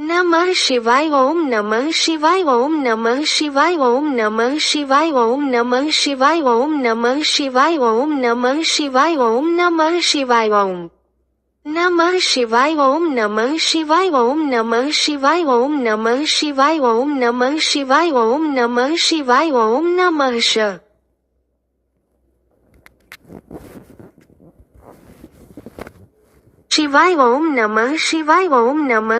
નમઃ શિવાય ઓમ નમઃ શિવાય ઓમ નમઃ શિવાય ઓમ નમઃ શિવાય ઓમ નમઃ શિવાય ઓમ નમઃ શિવાય ઓમ નમઃ શિવાય ઓમ નમઃ શિવાય ઓમ નમઃ શિવાય ઓમ નમઃ શિવાય ઓમ નમઃ શિવાય ઓમ નમઃ શિવાય ઓમ નમઃ શિવાય ઓમ નમઃ શિવાય ઓમ નમઃ શ શિવાય ઓમ નમઃ શિવાય ઓમ નમઃ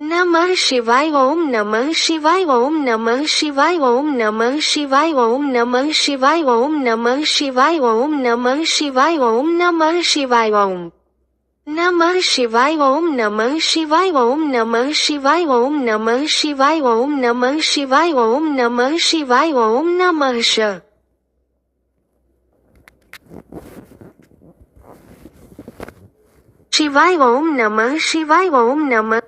નમઃ શિવાય ઓમ નમઃ શિવાય ઓમ નમઃ શિવાય ઓમ નમઃ શિવાય ઓમ નમઃ શિવાય ઓમ નમઃ શિવાય ઓમ નમઃ શિવાય ઓમ નમઃ શિવાય ઓમ નમઃ શિવાય ઓમ નમઃ